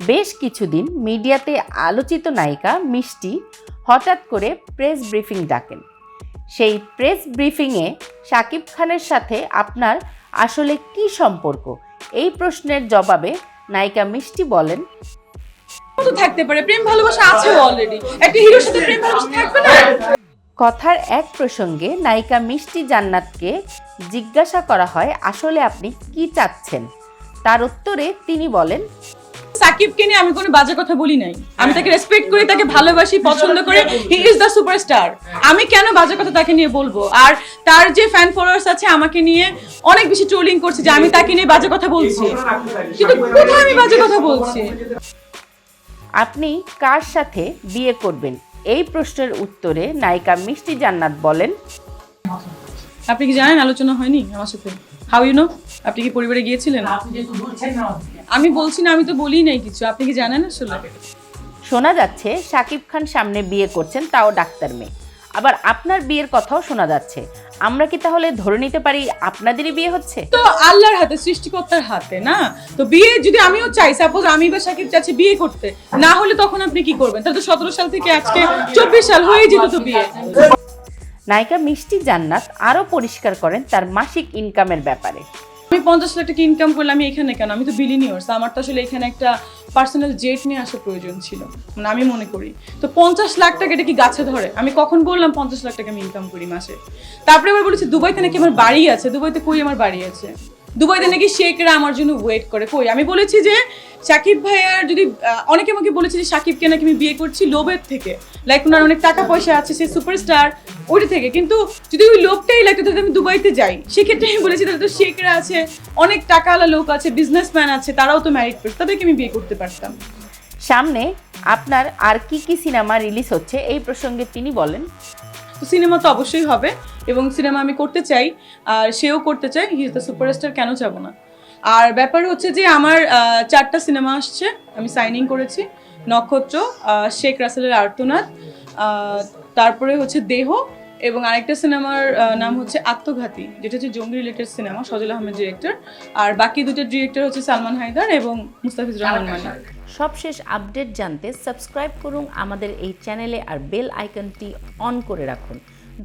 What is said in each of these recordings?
বেশ কিছুদিন মিডিয়াতে আলোচিত নায়িকা মিষ্টি হঠাৎ করে প্রেস ব্রিফিং ডাকেন। সেই প্রেস ব্রিফিংয়ে শাকিব খানের সাথে আপনার আসলে কি সম্পর্ক? এই প্রশ্নের জবাবে নায়িকা মিষ্টি বলেন তো থাকতে পারে প্রেম ভালোবাসা আছে অলরেডি একটা হিরোর সাথে প্রেম ভালোবাসা থাকবে না? কথার এক প্রসঙ্গে নায়িকা মিষ্টি জান্নাতকে জিজ্ঞাসা করা হয় আসলে আপনি কি চাচ্ছেন? তার উত্তরে তিনি বলেন সাকিবকে নিয়ে আমি কোনো বাজে কথা বলি নাই। আমি তাকে রেসপেক্ট করি তাকে ভালোবাসি পছন্দ করি। হি ইজ দ্য সুপারস্টার আমি কেন বাজে কথা তাকে নিয়ে বলব? আর তার যে ফ্যান ফলোয়ার্স আছে আমাকে নিয়ে অনেক বেশি ট্রোলিং করছে যে আমি তাকে নিয়ে বাজে কথা বলছি। কিন্তু কোথায় আমি বাজে কথা বলছি? আপনি কার সাথে বিয়ে করবেন? এই প্রশ্নের উত্তরে নায়িকা মিষ্টি জান্নাত বলেন আপনি কি জানেন আলোচনা হয়নি আমার সাথে? হাউ ইউ নো আপনি কি পরিবারে গিয়েছিলেন? আমি বলছি না আমি তো বলি নাই কিছু। আপনি কি জানেন আসলে? শোনা যাচ্ছে শাকিব খান সামনে বিয়ে করছেন তাও ডাক্তার মেয়ে। আবার আপনার বিয়ের কথাও শোনা যাচ্ছে। আমরা কি তাহলে ধরে নিতে পারি আপনাদেরই বিয়ে হচ্ছে? তো আল্লাহর হাতে সৃষ্টিকর্তার হাতে না? তো বিয়ে যদি আমিও চাই সাপোজ আমি বা সাকিব চাচ্ছি বিয়ে করতে না হলে তখন আপনি কি করবেন? তাহলে তো সতেরো সাল থেকে আজকে চব্বিশ সাল হয়ে যেত তো বিয়ে। নায়িকা মিষ্টি জান্নাত আরও পরিষ্কার করেন তার মাসিক ইনকামের ব্যাপারে। আমি পঞ্চাশ লাখ টাকা ইনকাম করলে আমি এখানে কেন? আমি তো বিলিনিয়র্স আমার তো আসলে এখানে একটা পার্সোনাল জেট নিয়ে আসা প্রয়োজন ছিল। মানে আমি মনে করি। তো পঞ্চাশ লাখ টাকা এটা কি গাছে ধরে? আমি কখন বললাম পঞ্চাশ লাখ টাকা আমি ইনকাম করি মাসে। তারপরে আবার বলেছি, দুবাইতে নাকি আমার বাড়ি আছে? দুবাইতে কই আমার বাড়ি আছে? দুবাইতে নাকি শেখরা আমার জন্য ওয়েট করে। কই? আমি বলেছি যে সাকিব ভাইয়ার যদি অনেকে আমাকে বলেছে যে সাকিবকে নাকি আমি বিয়ে করছি লোভের থেকে। লাইক ওনার অনেক টাকা পয়সা আছে সে সুপারস্টার ওইটা থেকে। কিন্তু যদি ওই লোভটাই লাগতো তাহলে আমি দুবাইতে যাই। সেক্ষেত্রে আমি বলেছি তাহলে তো শেখরা আছে অনেক টাকাওয়ালা লোক আছে বিজনেসম্যান আছে তারাও তো ম্যারিড পেস তাদেরকে আমি বিয়ে করতে পারতাম। সামনে আপনার আর কি কি সিনেমা রিলিজ হচ্ছে এই প্রসঙ্গে তিনি বলেন। তো সিনেমা তো অবশ্যই হবে এবং সিনেমা আমি করতে চাই, আর সেও করতে চাই হি ইজ দ্য সুপারস্টার, কেন যাব না? আর ব্যাপার হচ্ছে যে আমার চারটা সিনেমা আসছে, আমি সাইনিং করেছি, নক্ষত্র শেখ রাসেলের আর্তনাদ তারপরে হচ্ছে দেহ এবং আরেকটা সিনেমার নাম হচ্ছে আত্মঘাতী যেটা হচ্ছে জঙ্গি related cinema Sajal Ahmed director আর বাকি দুটো ডিরেক্টর হচ্ছে সালমান হায়দার এবং মুস্তাফিজ রহমান মান্না। সবশেষ আপডেট জানতে সাবস্ক্রাইব করুন আমাদের এই চ্যানেলে আর বেল আইকনটি অন করে রাখুন।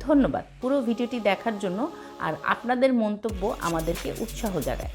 ধন্যবাদ পুরো ভিডিওটি দেখার জন্য আর আপনাদের মন্তব্য আমাদেরকে উৎসাহ জাগায়।